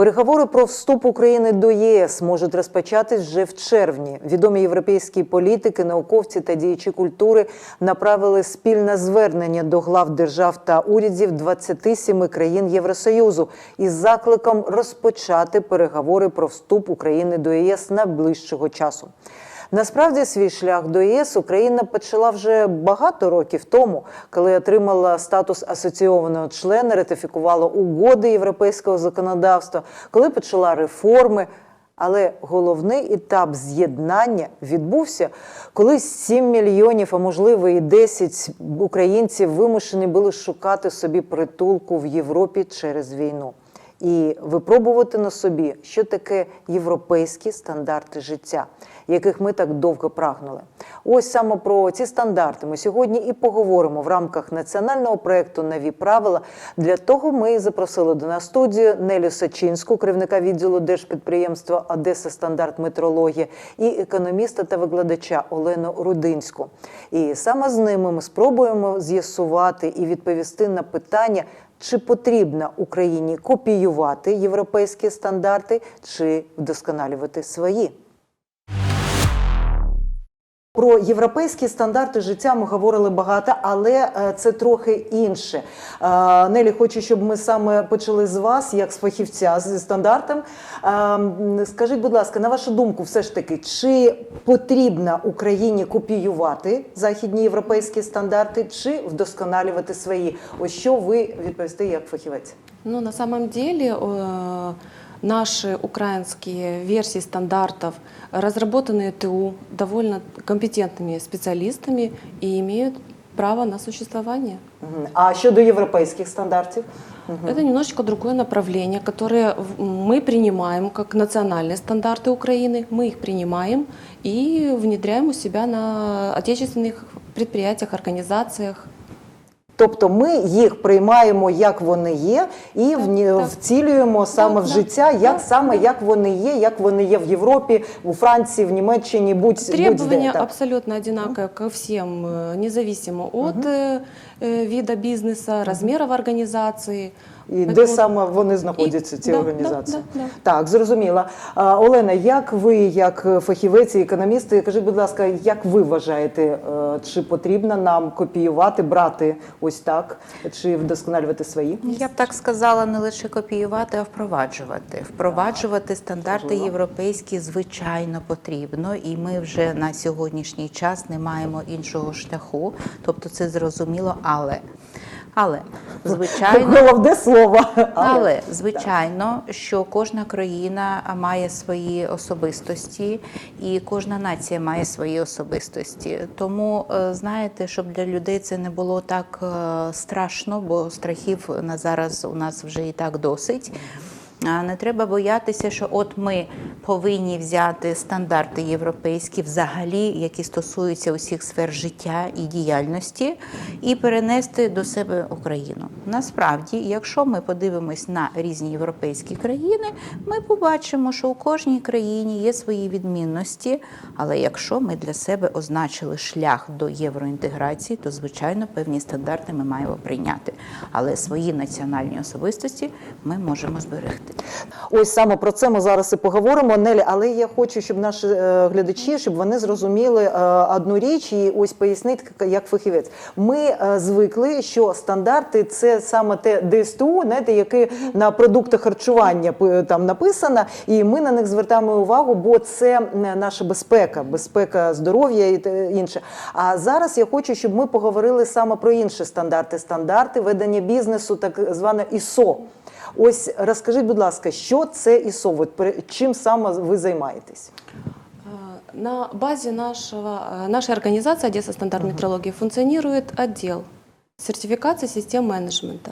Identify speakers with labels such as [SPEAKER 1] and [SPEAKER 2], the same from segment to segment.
[SPEAKER 1] Переговори про вступ України до ЄС можуть розпочатись вже в червні. Відомі європейські політики, науковці та діячі культури направили спільне звернення до глав держав та урядів 27 країн Євросоюзу із закликом розпочати переговори про вступ України до ЄС найближчого часу. Насправді свій шлях до ЄС Україна почала вже багато років тому, коли отримала статус асоційованого члена, ратифікувала угоди європейського законодавства, коли почала реформи. Але головний етап з'єднання відбувся, коли 7 мільйонів, а можливо і 10 українців вимушені були шукати собі притулку в Європі через війну і випробувати на собі, що таке європейські стандарти життя, яких ми так довго прагнули. Ось саме про ці стандарти ми сьогодні і поговоримо в рамках національного проєкту Нові правила. Для того ми і запросили до нас студію Нелю Сачинську, керівника відділу держпідприємства Одеса Стандарт метрологія, і економіста та викладача Олену Рудинську. І саме з ними ми спробуємо з'ясувати і відповісти на питання. Чи потрібно Україні копіювати європейські стандарти, чи вдосконалювати свої? Про європейські стандарти життя ми говорили багато, але е, це трохи інше. Е, Нелі, хочу, щоб ми саме почали з вас, як з фахівця зі стандартом. Е, Скажіть, будь ласка, на вашу думку, все ж таки, чи потрібно Україні копіювати західні європейські стандарти, чи вдосконалювати свої? Ось що ви відповісте як фахівець?
[SPEAKER 2] Ну, на самом деле э, наши украинские версии стандартов разработаны ТУ довольно компетентными специалистами и имеют право на существование.
[SPEAKER 1] Мгм. А щодо європейських стандартів?
[SPEAKER 2] Это немножечко другое направление, которое в- мы принимаем как национальные стандарты Украины. Мы их принимаем и внедряем у себя на отечественных предприятиях, организациях.
[SPEAKER 1] Тобто ми їх приймаємо, як вони є, і в ні-
[SPEAKER 2] так.
[SPEAKER 1] вцілюємо саме
[SPEAKER 2] Так,
[SPEAKER 1] в
[SPEAKER 2] так,
[SPEAKER 1] життя, як
[SPEAKER 2] так,
[SPEAKER 1] саме як вони є, як вони є в Європі, у Франції, в Німеччині, будь
[SPEAKER 2] Требования
[SPEAKER 1] будь-де. так.
[SPEAKER 2] абсолютно одинаковые ко всем, э, независимо от э, э, вида бизнеса, размеров организации.
[SPEAKER 1] І де
[SPEAKER 2] Поэтому-
[SPEAKER 1] саме вони знаходяться,
[SPEAKER 2] І-
[SPEAKER 1] ці
[SPEAKER 2] да,
[SPEAKER 1] організації?
[SPEAKER 2] да, да, да.
[SPEAKER 1] Так, зрозуміла. А, Олена, як ви, як фахівець і економіст, кажіть, будь ласка, як ви вважаєте, е, чи потрібно нам копіювати, брати ось так, чи вдосконалювати свої?
[SPEAKER 3] Я б так сказала, не лише копіювати, а впроваджувати. Впроваджувати стандарти
[SPEAKER 1] Важливо.
[SPEAKER 3] європейські звичайно потрібно, і ми вже на сьогоднішній час не маємо іншого шляху. Тобто це зрозуміло, але. Але звичайно,
[SPEAKER 1] Головне слово.
[SPEAKER 3] але звичайно, що кожна країна має свої особистості, і кожна нація має свої особистості. Тому е, знаєте, щоб для людей це не було так е, страшно, бо страхів на зараз у нас вже і так досить. Не треба боятися, що от ми повинні взяти стандарти європейські, взагалі, які стосуються усіх сфер життя і діяльності, і перенести до себе Україну. Насправді, якщо ми подивимось на різні європейські країни, ми побачимо, що у кожній країні є свої відмінності. Але якщо ми для себе означили шлях до євроінтеграції, то звичайно певні стандарти ми маємо прийняти. Але свої національні особистості ми можемо зберегти.
[SPEAKER 1] Ось саме про це ми зараз і поговоримо. Нелі, але я хочу, щоб наші е, глядачі, щоб вони зрозуміли е, одну річ і ось пояснити як фахівець. Ми е, звикли, що стандарти це саме те ДСТУ, знаєте, яке на продуктах харчування там написано, і ми на них звертаємо увагу, бо це наша безпека, безпека здоров'я і інше. А зараз я хочу, щоб ми поговорили саме про інші стандарти. Стандарти ведення бізнесу, так зване ІСО. Ось розкажіть, будь ласка, що це ІСО? От при- чим саме ви займаєтесь?
[SPEAKER 2] Э, На базе нашего, э, нашей организации Одесса стандарт метрологии функционирует отдел сертификации систем менеджмента.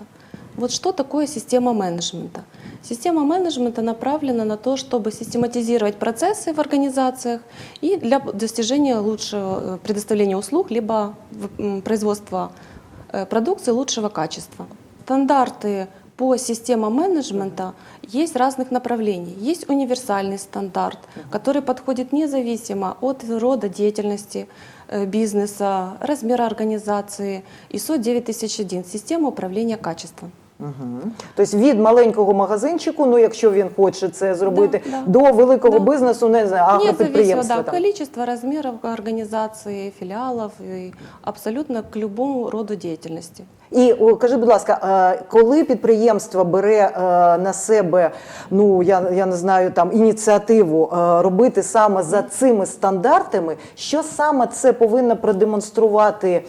[SPEAKER 2] Вот что такое система менеджмента? Система менеджмента направлена на то, чтобы систематизировать процессы в организациях и для достижения лучшего э, предоставления услуг, либо в- м, производства э, продукции лучшего качества. Стандарты по системам менеджмента есть разных направлений. Есть универсальный стандарт, который подходит независимо от рода деятельности э, бизнеса, размера организации. ISO 9001 – система управления качеством.
[SPEAKER 1] Тобто від маленького магазинчику, ну якщо він хоче це зробити,
[SPEAKER 2] Да, да.
[SPEAKER 1] до великого
[SPEAKER 2] Да.
[SPEAKER 1] бізнесу, не знаю,
[SPEAKER 2] Не зависит
[SPEAKER 1] агропідприємства.
[SPEAKER 2] да, количество, размеров организации, филиалов и абсолютно к любому роду деятельности.
[SPEAKER 1] І о, кажи, будь ласка, е, коли підприємство бере е, на себе, ну я, я не знаю, там ініціативу е, робити саме за цими стандартами, що саме це повинно продемонструвати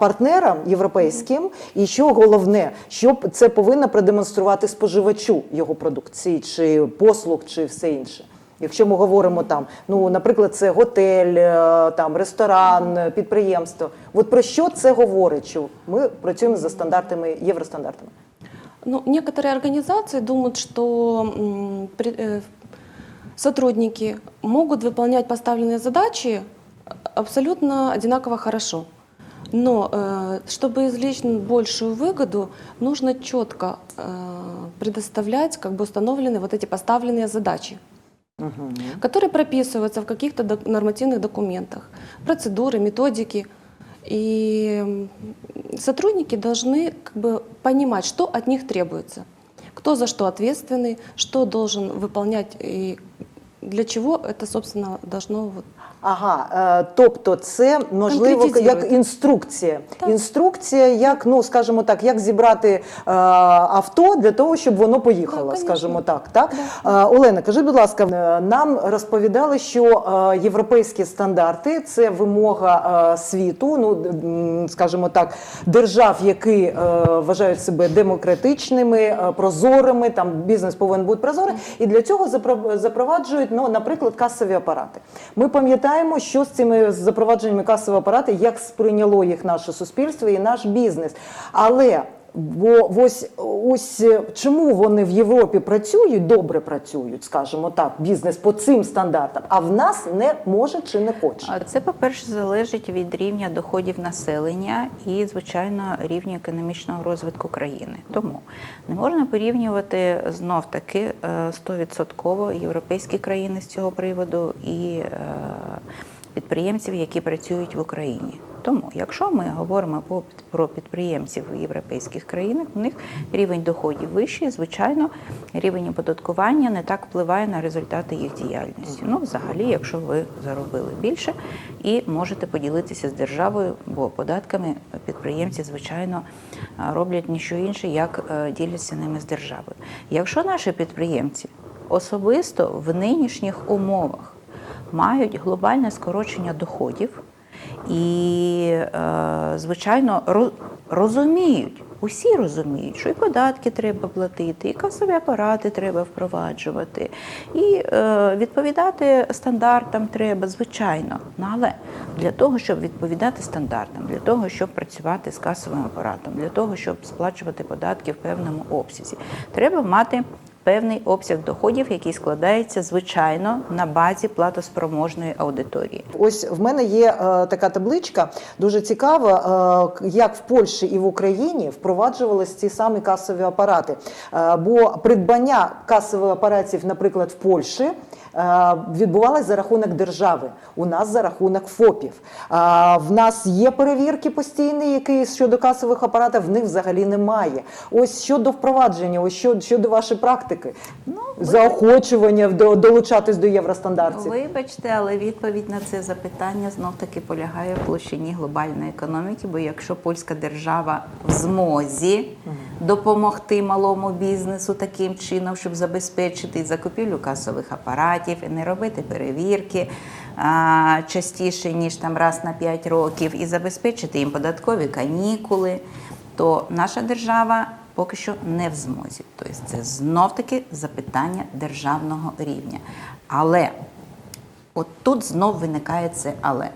[SPEAKER 1] партнерам європейським, і що головне, що п- це повинно продемонструвати споживачу його продукції, чи послуг, чи все інше. Якщо ми говоримо там, ну наприклад, це готель, е, там ресторан, е, підприємство. От про що це говорить? Що ми працюємо за стандартами, євростандартами?
[SPEAKER 2] Ну, некоторые организации думают, что м, при- э, сотрудники могут выполнять поставленные задачи абсолютно одинаково хорошо. Но э, чтобы извлечь большую выгоду, нужно четко э, предоставлять как бы установленные вот эти поставленные задачи, которые прописываются в каких-то док- нормативных документах, процедуры, методики. И сотрудники должны как бы понимать, что от них требуется, кто за что ответственный, что должен выполнять и для чего это, собственно, должно вот
[SPEAKER 1] Ага, е, тобто це можливо як інструкція.
[SPEAKER 2] Так.
[SPEAKER 1] Інструкція, як ну скажімо так, як зібрати е, авто для того, щоб воно поїхало,
[SPEAKER 2] Так,
[SPEAKER 1] скажімо так. Так Е, Олена, кажи, будь ласка, нам розповідали, що е, європейські стандарти це вимога е, світу, ну скажімо так, держав, які е, вважають себе демократичними, е, прозорими. Там бізнес повинен бути прозорий, і для цього запро- запроваджують, ну, наприклад, касові апарати. Ми пам'ятаємо, що з цими запровадженнями касового апарату, як сприйняло їх наше суспільство і наш бізнес. Але бо ось ось е, чому вони в Європі працюють, добре працюють, скажімо так, бізнес по цим стандартам, а в нас не може чи не хоче.
[SPEAKER 3] Це, по-перше, залежить від рівня доходів населення і, звичайно, рівня економічного розвитку країни. Тому не можна порівнювати знов таки е, 100% європейські країни з цього приводу і е, підприємців, які працюють в Україні. Тому, якщо ми говоримо про підприємців в європейських країнах, у них рівень доходів вищий, звичайно, рівень оподаткування не так впливає на результати їх діяльності. Ну, взагалі, якщо ви заробили більше і можете поділитися з державою, бо податками підприємці, звичайно, роблять ніщо інше, як е, діляться ними з державою. Якщо наші підприємці особисто в нинішніх умовах мають глобальне скорочення доходів і, е, звичайно, розуміють, усі розуміють, що і податки треба платити, і касові апарати треба впроваджувати, і е, відповідати стандартам треба, звичайно. Ну, але для того, щоб відповідати стандартам, для того, щоб працювати з касовим апаратом, для того, щоб сплачувати податки в певному обсязі, треба мати певний обсяг доходів, який складається звичайно на базі платоспроможної аудиторії.
[SPEAKER 1] Ось в мене є е, така табличка, дуже цікава, е, як в Польщі і в Україні впроваджувалися ці самі касові апарати. Е, бо придбання касових апаратів, наприклад, в Польщі. Е, Відбувалось за рахунок держави, у нас за рахунок ФОПів. А, В нас є перевірки постійні, які щодо касових апаратів, в них взагалі немає. Ось щодо впровадження, ось що- щодо вашої практики, ну заохочування до, долучатись до євростандартів.
[SPEAKER 3] Вибачте, але відповідь на це запитання знов таки полягає в площині глобальної економіки. Бо якщо польська держава в змозі допомогти малому бізнесу таким чином, щоб забезпечити закупівлю касових апаратів і не робити перевірки а, частіше ніж там раз на 5 років, і забезпечити їм податкові канікули, то наша держава поки що не в змозі. Тобто це знов таки запитання державного рівня. Але от тут знов виникає це але.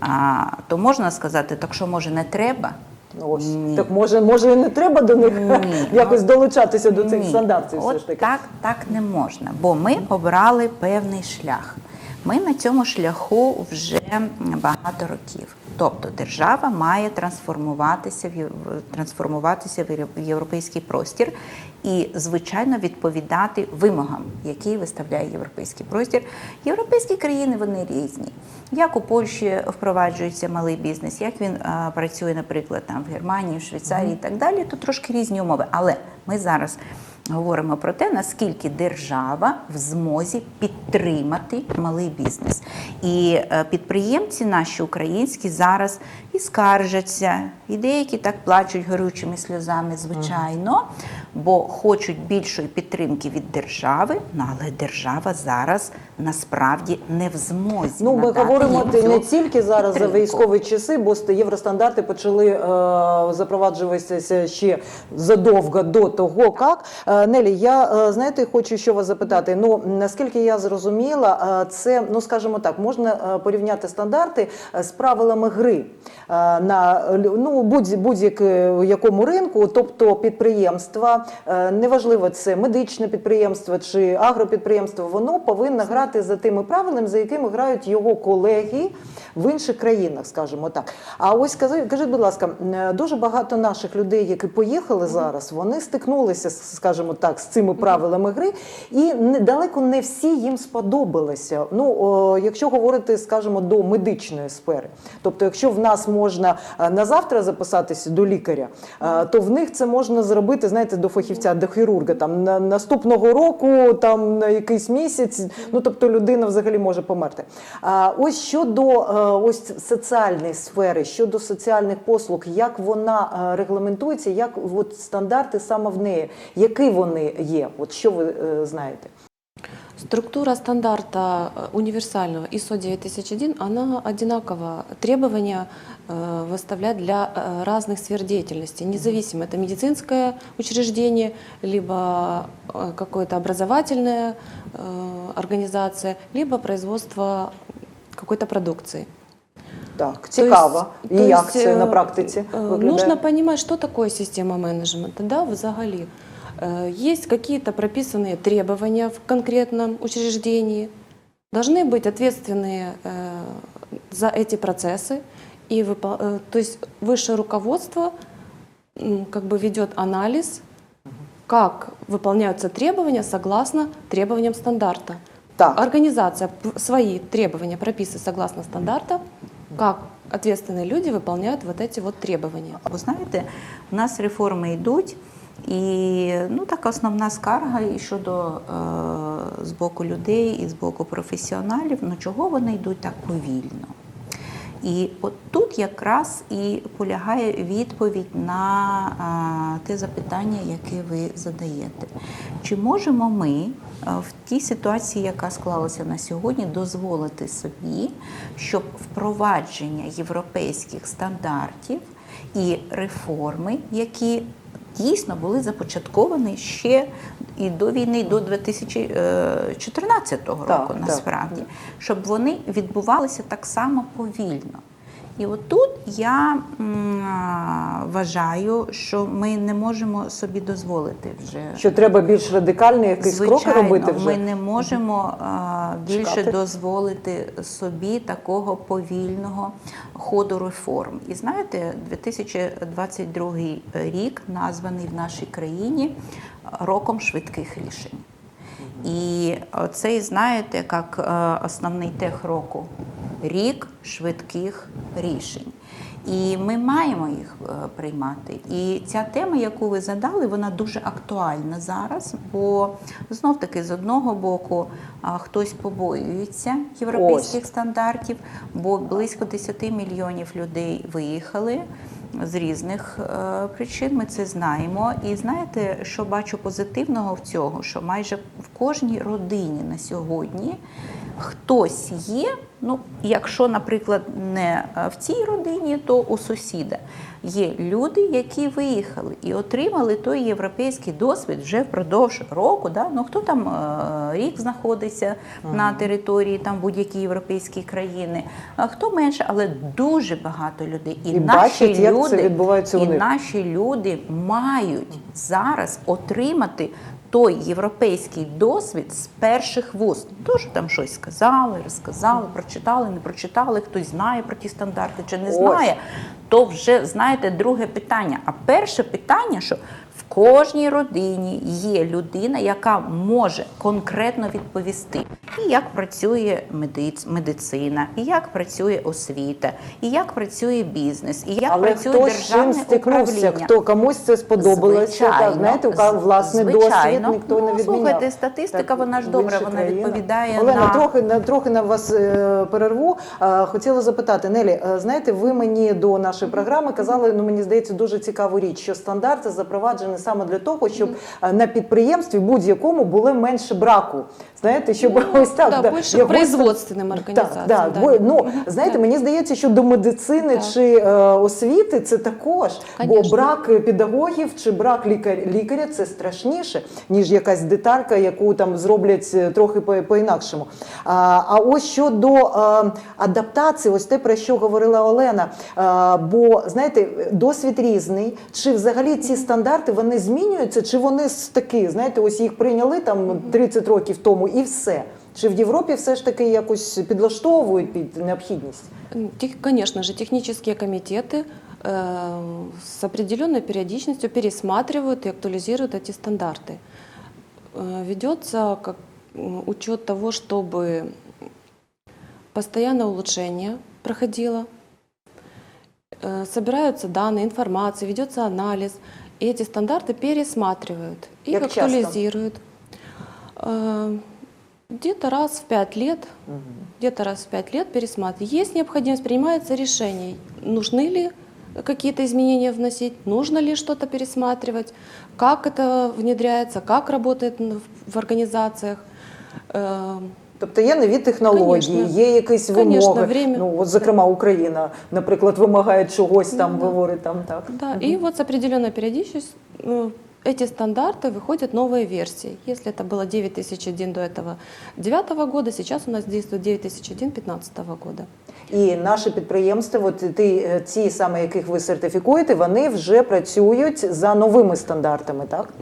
[SPEAKER 3] А, то можна сказати, так що може не треба?
[SPEAKER 1] Ну, Ось
[SPEAKER 3] Ні.
[SPEAKER 1] так може, може і не треба до них
[SPEAKER 3] Ні.
[SPEAKER 1] якось долучатися до цих
[SPEAKER 3] Ні.
[SPEAKER 1] стандартів. Все ж таки.
[SPEAKER 3] так, так не можна, бо ми обрали певний шлях. Ми на цьому шляху вже багато років. Тобто держава має трансформуватися в трансформуватися в європейський простір і, звичайно, відповідати вимогам, які виставляє європейський простір. Європейські країни вони різні. Як у Польщі впроваджується малий бізнес, як він а, працює, наприклад, там в Германії, в Швейцарії і так далі, то трошки різні умови. Але ми зараз говоримо про те, наскільки держава в змозі підтримати малий бізнес. І е, підприємці наші українські зараз і скаржаться, і деякі так плачуть горючими сльозами, звичайно, бо хочуть більшої підтримки від держави, ну, але держава зараз насправді не в змозі.
[SPEAKER 1] Ну, ми говоримо не тільки зараз за військові часи, бо ст- євростандарти почали е, запроваджуватися ще задовго до того, як. Е, Нелі, я е, знаєте, хочу що вас запитати. Ну наскільки я зрозуміла, е, це ну скажімо так, можна е, порівняти стандарти з правилами гри е, на ну будь будь-якому ринку, тобто підприємства, неважливо це медичне підприємство чи агропідприємство, воно повинно грати за тими правилами, за якими грають його колеги в інших країнах, скажімо так. А ось кажіть, будь ласка, е, дуже багато наших людей, які поїхали зараз, вони стикнулися, скажімо так, з цими правилами гри, і не- далеко не всі їм сподобалися. Ну, о, якщо говорити, скажімо, до медичної сфери, тобто, якщо в нас можна е, на завтра записатися до лікаря, е, то в них це можна зробити, знаєте, до фахівця, до хірурга, там на наступного року, там на якийсь місяць. Ну тобто людина взагалі може померти. А ось щодо е, ось соціальної сфери, щодо соціальних послуг, як вона е, регламентується, як от стандарти саме в неї, які вони є? От що ви е, знаєте?
[SPEAKER 2] Структура стандарта э, универсального ISO 9001, она одинакова. Требования э, выставлять для э, разных сфер деятельности, независимо, это медицинское учреждение, либо э, какое-то образовательная э, организация, либо производство какой-то продукции.
[SPEAKER 1] Так,
[SPEAKER 2] То
[SPEAKER 1] цікаво.
[SPEAKER 2] есть-
[SPEAKER 1] І
[SPEAKER 2] то
[SPEAKER 1] як
[SPEAKER 2] есть,
[SPEAKER 1] це
[SPEAKER 2] э,
[SPEAKER 1] на практиці
[SPEAKER 2] э,
[SPEAKER 1] виглядає?
[SPEAKER 2] Нужно понимать, что такое система менеджмента, да, взагалі. Э, Есть какие-то прописанные требования в конкретном учреждении. Должны быть ответственные э, за эти процессы. И э, то есть высшее руководство как бы ведет анализ, как выполняются требования согласно требованиям стандарта.
[SPEAKER 1] Так.
[SPEAKER 2] Организация свои требования прописывает согласно стандарта, как ответственные люди выполняют вот эти вот требования.
[SPEAKER 3] Бо знаєте, у нас реформи йдуть, і ну така основна скарга і щодо е, з боку людей, і з боку професіоналів, ну чого вони йдуть так повільно? І от тут якраз і полягає відповідь на а, те запитання, яке ви задаєте. Чи можемо ми а, в тій ситуації, яка склалася на сьогодні, дозволити собі, щоб впровадження європейських стандартів і реформи, які дійсно були започатковані ще і до війни, до 2014 року,
[SPEAKER 1] Так, так.
[SPEAKER 3] насправді, щоб вони відбувалися так само повільно. І от тут я вважаю, що ми не можемо собі дозволити вже
[SPEAKER 1] Що треба більш радикальні якісь кроки робити вже?
[SPEAKER 3] ми не можемо більше
[SPEAKER 1] Чекати.
[SPEAKER 3] дозволити собі такого повільного ходу реформ. І знаєте, 2022 рік названий в нашій країні роком швидких рішень. І цей, знаєте, як е, основний тех року рік швидких рішень. І ми маємо їх е, приймати. І ця тема, яку ви задали, вона дуже актуальна зараз, бо знов таки з одного боку хтось побоюється європейських стандартів, бо близько 10 мільйонів людей виїхали з різних е, причин. Ми це знаємо. І знаєте, що бачу позитивного в цього, що майже в кожній родині на сьогодні хтось є. Ну, якщо, наприклад, не е, в цій родині, то у сусіда є люди, які виїхали і отримали той європейський досвід вже впродовж року. Да? Ну хто там е, рік знаходиться на території там будь-які європейські країни, а хто менше, але дуже багато людей. І,
[SPEAKER 1] І
[SPEAKER 3] наші
[SPEAKER 1] бачать, як це
[SPEAKER 3] люди,
[SPEAKER 1] відбувається у
[SPEAKER 3] і
[SPEAKER 1] них.
[SPEAKER 3] наші люди мають зараз отримати той європейський досвід з перших вуст. Дуже там щось сказали, розказали, прочитали, не прочитали, хтось знає про ті стандарти чи не
[SPEAKER 1] Ось.
[SPEAKER 3] знає. То вже знаєте друге питання. А перше питання, що кожній родині є людина, яка може конкретно відповісти, і як працює медиц- медицина, і як працює освіта, і як працює бізнес, і як
[SPEAKER 1] Але
[SPEAKER 3] працює
[SPEAKER 1] хто чим
[SPEAKER 3] державне
[SPEAKER 1] стикнувся,
[SPEAKER 3] управління.
[SPEAKER 1] хто комусь це сподобалося, так, знаєте, у кого власний досвід
[SPEAKER 3] звичайно.
[SPEAKER 1] ніхто не
[SPEAKER 3] Ну,
[SPEAKER 1] відміняв.
[SPEAKER 3] слухайте, статистика, вона ж добре, вона
[SPEAKER 1] країнах.
[SPEAKER 3] відповідає
[SPEAKER 1] Олена,
[SPEAKER 3] на-
[SPEAKER 1] трохи, на, трохи на вас е, перерву. Е, хотіла запитати, Нелі, е, знаєте, ви мені до нашої програми казали, ну мені здається, дуже цікаву річ, що стандарти запроваджені саме для того, щоб е, на підприємстві будь-якому було менше браку. Знаєте, щоб ось так
[SPEAKER 2] да, більше
[SPEAKER 1] якось-
[SPEAKER 2] производственним організаціям.
[SPEAKER 1] так.
[SPEAKER 2] да.
[SPEAKER 1] Бо, ну, знаєте, мені здається, що до медицини
[SPEAKER 2] Так.
[SPEAKER 1] чи е, освіти це також. Бо брак педагогів чи брак лікар, лікаря це страшніше, ніж якась деталька, яку там зроблять е, трохи по- по-інакшому. А, а ось щодо е, адаптації, ось те, про що говорила Олена. Е, бо знаєте, досвід різний. Чи взагалі ці стандарти вони змінюються, чи вони такі, знаєте, ось їх прийняли там 30 років тому і все. Чи в Європі все ж таки якось підлаштовують під необхідність?
[SPEAKER 2] Тех- Конечно же, технические комитеты э, с определенной периодичностью пересматривают и актуализируют эти стандарты. Э, Ведется как, м, учет того, чтобы постоянное улучшение проходило, Э, собираются данные, информация, ведется анализ, и эти стандарты пересматривают, их
[SPEAKER 1] Как часто?
[SPEAKER 2] актуализируют. Э, Где-то раз в пять лет где-то раз в пять лет пересматривать. Есть необходимость, принимается решение, нужны ли какие-то изменения вносить, нужно ли что-то пересматривать, как это внедряется, как работает н- в организациях. Э,
[SPEAKER 1] Тобто є нові технології,
[SPEAKER 2] Конечно.
[SPEAKER 1] є якісь
[SPEAKER 2] Конечно,
[SPEAKER 1] вимоги.
[SPEAKER 2] время.
[SPEAKER 1] Ну от зокрема Україна, наприклад, вимагає чогось там, говорить там так.
[SPEAKER 2] Да, и вот с определенной периодичностью э, эти стандарты выходят новые версии. Если это было 9001 до этого 2009 года, сейчас у нас действует 9001 2015 года.
[SPEAKER 1] І наші підприємства, от ті, е, ті саме, яких ви сертифікуєте, вони вже працюють за новими стандартами, так?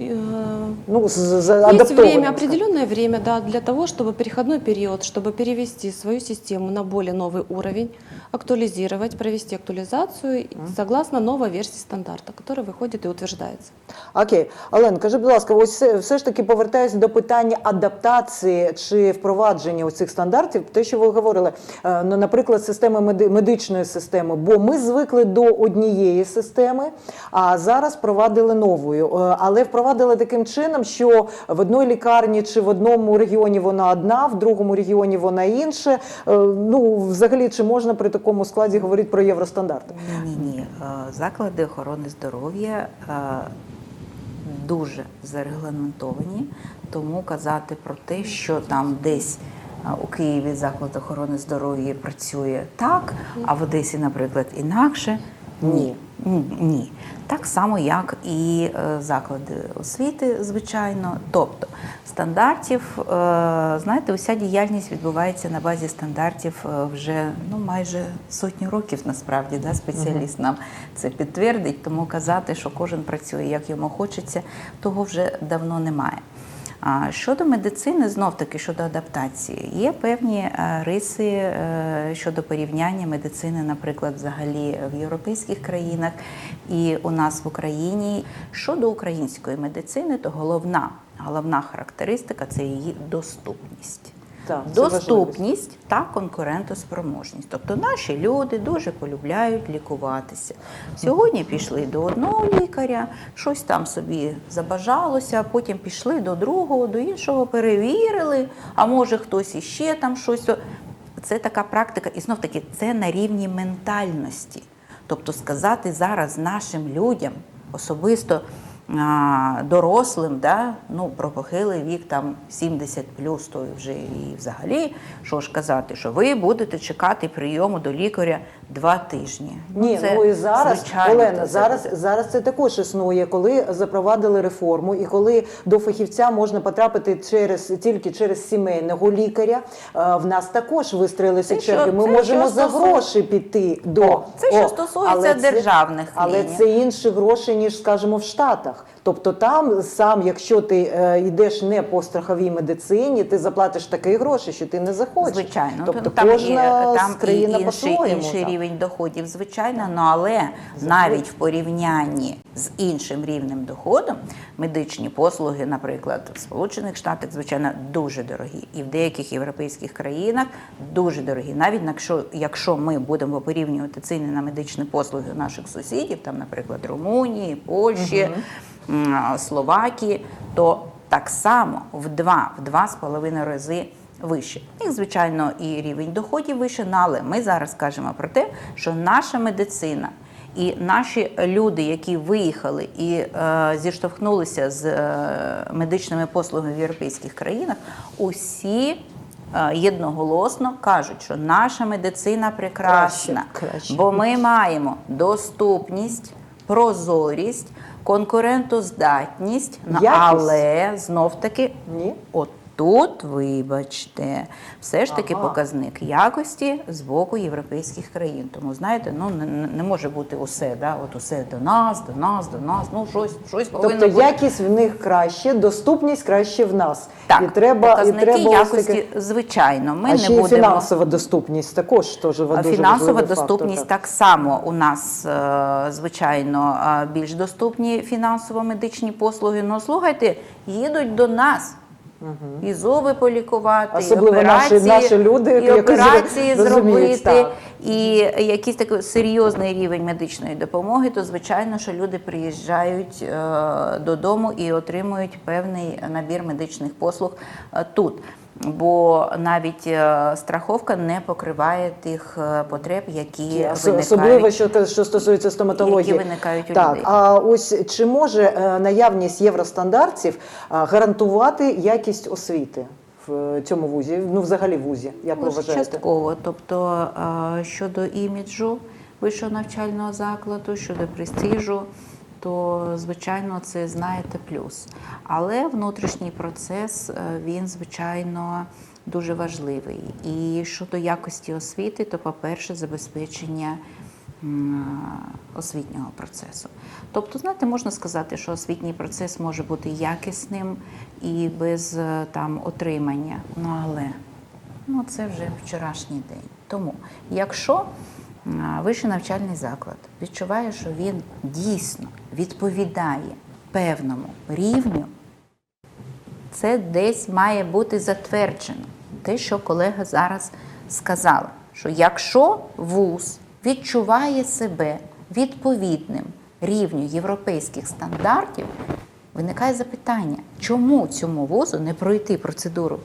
[SPEAKER 2] Э,
[SPEAKER 1] Ну з, з
[SPEAKER 2] Есть
[SPEAKER 1] адаптованими,
[SPEAKER 2] время, определенное время, да, для того, чтобы переходной период, чтобы перевести свою систему на более новый уровень, актуализировать, провести актуализацию согласно новой версии стандарта, которая выходит и утверждается.
[SPEAKER 1] Окей, Олен, кажи, будь ласка, ось все, ж таки повертаюся до питання адаптації чи впровадження ось цих стандартів. Те, що ви говорили, е, ну, наприклад, системи меди- медичної системи, бо ми звикли до однієї системи, а зараз впровадили новою. Е, Але впровадили таким чином, що в одній лікарні чи в одному регіоні вона одна, в другому регіоні вона інша. Е, Ну, взагалі, чи можна при такому складі говорити про євростандарти?
[SPEAKER 3] Ні, ні. Е, Заклади охорони здоров'я дуже зарегламентовані, тому казати про те, що там десь е, у Києві заклад охорони здоров'я працює так, а в Одесі, наприклад, інакше. Ні. Ні. Так само, як і е, заклади освіти, звичайно. Тобто стандартів, е, знаєте, уся діяльність відбувається на базі стандартів е, вже ну, майже сотню років, насправді, да, спеціаліст нам це підтвердить, тому казати, що кожен працює як йому хочеться, того вже давно немає. Щодо медицини, знов таки щодо адаптації, є певні е, риси е, щодо порівняння медицини, наприклад, взагалі в європейських країнах і у нас в Україні. Щодо української медицини, то головна, головна характеристика це її доступність. Доступність та конкурентоспроможність. Тобто наші люди дуже полюбляють лікуватися. Сьогодні пішли до одного лікаря, щось там собі забажалося, а потім пішли до другого, до іншого, перевірили, а може хтось іще там щось. Це така практика, і знов таки це на рівні ментальності. Тобто сказати зараз нашим людям особисто дорослим, да, ну, про похилий вік там 70 плюс, то вже і взагалі, що ж казати, що ви будете чекати прийому до лікаря два тижні.
[SPEAKER 1] Ні,
[SPEAKER 3] це,
[SPEAKER 1] ну і зараз,
[SPEAKER 3] звичайно,
[SPEAKER 1] Олена, зараз,
[SPEAKER 3] буде.
[SPEAKER 1] зараз це також існує, коли запровадили реформу, і коли до фахівця можна потрапити через тільки через сімейного лікаря. е, В нас також вистроїлися
[SPEAKER 3] Це
[SPEAKER 1] черги.
[SPEAKER 3] що-
[SPEAKER 1] Ми
[SPEAKER 3] це
[SPEAKER 1] можемо за
[SPEAKER 3] стосує-
[SPEAKER 1] гроші піти до
[SPEAKER 3] О, це що
[SPEAKER 1] О,
[SPEAKER 3] стосується
[SPEAKER 1] але це-
[SPEAKER 3] державних
[SPEAKER 1] але це інші гроші ніж, скажімо, в Штатах. Тобто там сам, якщо ти е, йдеш не по страховій медицині, ти заплатиш такі гроші, що ти не захочеш.
[SPEAKER 3] Звичайно,
[SPEAKER 1] тобто
[SPEAKER 3] Ну, там
[SPEAKER 1] кожна
[SPEAKER 3] і, там
[SPEAKER 1] країна
[SPEAKER 3] і інший, інший рівень доходів, звичайно, ну, але навіть в порівнянні з іншим рівнем доходу медичні послуги, наприклад, в Сполучених Штатах, звичайно, дуже дорогі. І в деяких європейських країнах дуже дорогі. Навіть якщо, якщо ми будемо порівнювати ціни на медичні послуги наших сусідів, там, наприклад, Румунії, Польщі, м, Словакії, то так само в два, в два з половиною рази вище. І, звичайно, і рівень доходів вище, ну, але ми зараз кажемо про те, що наша медицина і наші люди, які виїхали і е, зіштовхнулися з е, медичними послугами в європейських країнах, усі. е, Єдноголосно кажуть, що наша медицина прекрасна,
[SPEAKER 1] Краще, краще.
[SPEAKER 3] бо ми маємо доступність, прозорість, конкурентоздатність,
[SPEAKER 1] Якість.
[SPEAKER 3] але знов таки
[SPEAKER 1] Ні.
[SPEAKER 3] от тут, вибачте, все ж таки
[SPEAKER 1] Ага.
[SPEAKER 3] показник якості з боку європейських країн. Тому знаєте, ну не, не- може бути усе, да, от усе до нас, до нас, до нас. Ну щось, щось повинно
[SPEAKER 1] Тобто
[SPEAKER 3] бути.
[SPEAKER 1] якість в них краще, доступність краще в нас.
[SPEAKER 3] Так,
[SPEAKER 1] і треба,
[SPEAKER 3] показники
[SPEAKER 1] і треба
[SPEAKER 3] якості,
[SPEAKER 1] таке-
[SPEAKER 3] звичайно, ми
[SPEAKER 1] а
[SPEAKER 3] не
[SPEAKER 1] ще
[SPEAKER 3] будемо.
[SPEAKER 1] фінансова доступність також теж
[SPEAKER 3] А
[SPEAKER 1] дуже
[SPEAKER 3] Фінансова доступність
[SPEAKER 1] фактор,
[SPEAKER 3] так само у нас, е, звичайно, е, більш доступні фінансово-медичні послуги. Ну слухайте, їдуть до нас. І зуби полікувати,
[SPEAKER 1] Особливо
[SPEAKER 3] і операції,
[SPEAKER 1] наші люди,
[SPEAKER 3] і операції зробити,
[SPEAKER 1] та.
[SPEAKER 3] і якийсь такий серйозний рівень медичної допомоги, то звичайно, що люди приїжджають е, додому і отримують певний набір медичних послуг е, тут. Бо навіть е, страховка не покриває тих е, потреб, які виникають.
[SPEAKER 1] Особливо, що, що стосується стоматології.
[SPEAKER 3] Які виникають у
[SPEAKER 1] так,
[SPEAKER 3] людей.
[SPEAKER 1] А ось чи може е, наявність євростандартів гарантувати якість освіти в цьому вузі? Ну, взагалі в вузі, як ви вважаєте?
[SPEAKER 3] Частково. Тобто щодо іміджу вищого навчального закладу, щодо престижу, то звичайно це знаєте плюс. Але внутрішній процес е, він звичайно дуже важливий. І щодо якості освіти, то, по-перше, забезпечення освітнього процесу. Тобто, знаєте, можна сказати, що освітній процес може бути якісним і без е, там отримання. Ну але Ну, це вже вчорашній день. Тому, якщо вищий навчальний заклад відчуває, що він дійсно відповідає певному рівню, це десь має бути затверджено. Те, що колега зараз сказала, що якщо вуз відчуває себе відповідним рівню європейських стандартів, виникає запитання, чому цьому вузу не пройти процедуру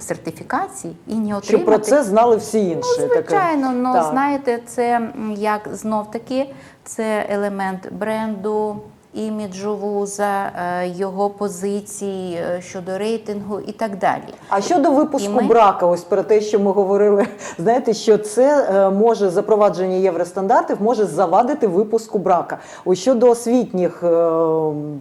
[SPEAKER 3] сертифікації і не отримати
[SPEAKER 1] Щоб про це знали всі інші.
[SPEAKER 3] Ну, звичайно, ну
[SPEAKER 1] Так.
[SPEAKER 3] знаєте, це як знов таки це елемент бренду, іміджу вуза, е, його позицій е, щодо рейтингу і так далі.
[SPEAKER 1] А щодо випуску
[SPEAKER 3] ми-
[SPEAKER 1] брака, ось про те, що ми говорили, знаєте, що це е, може запровадження євростандартів може завадити випуску брака. Ось щодо освітніх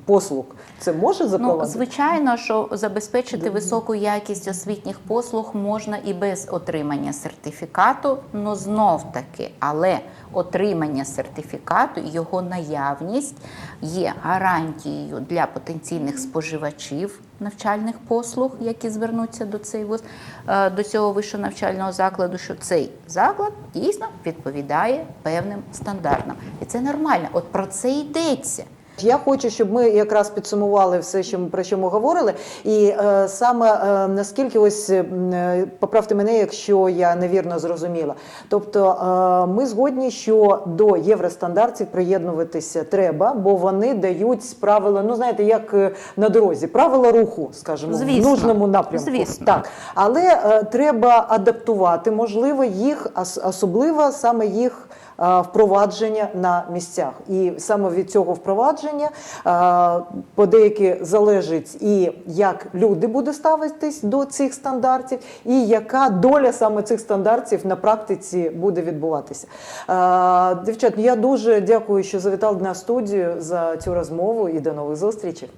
[SPEAKER 1] послуг, це може
[SPEAKER 3] Ну, звичайно, що забезпечити високу якість освітніх послуг можна і без отримання сертифікату, ну знов таки, але отримання сертифікату, його наявність є гарантією для потенційних споживачів навчальних послуг, які звернуться до цей вуз, е, до цього вищого навчального закладу, що цей заклад дійсно відповідає певним стандартам. І це нормально. От про це йдеться.
[SPEAKER 1] Я хочу, щоб ми якраз підсумували все, що про що ми говорили, і е, саме е, наскільки ось е, поправте мене, якщо я невірно зрозуміла. Тобто е, ми згодні, що до євростандартів приєднуватися треба, бо вони дають правила, ну знаєте, як е, на дорозі, правила руху, скажімо, в нужному напрямку.
[SPEAKER 3] Звісно.
[SPEAKER 1] Так, але е, треба адаптувати, можливо, їх ос- особливо саме їх впровадження на місцях. І саме від цього впровадження е, подеяки залежить і як люди будуть ставитись до цих стандартів, і яка доля саме цих стандартів на практиці буде відбуватися. Е, Дівчат, я дуже дякую, що завітали на студію за цю розмову і до нових зустрічей.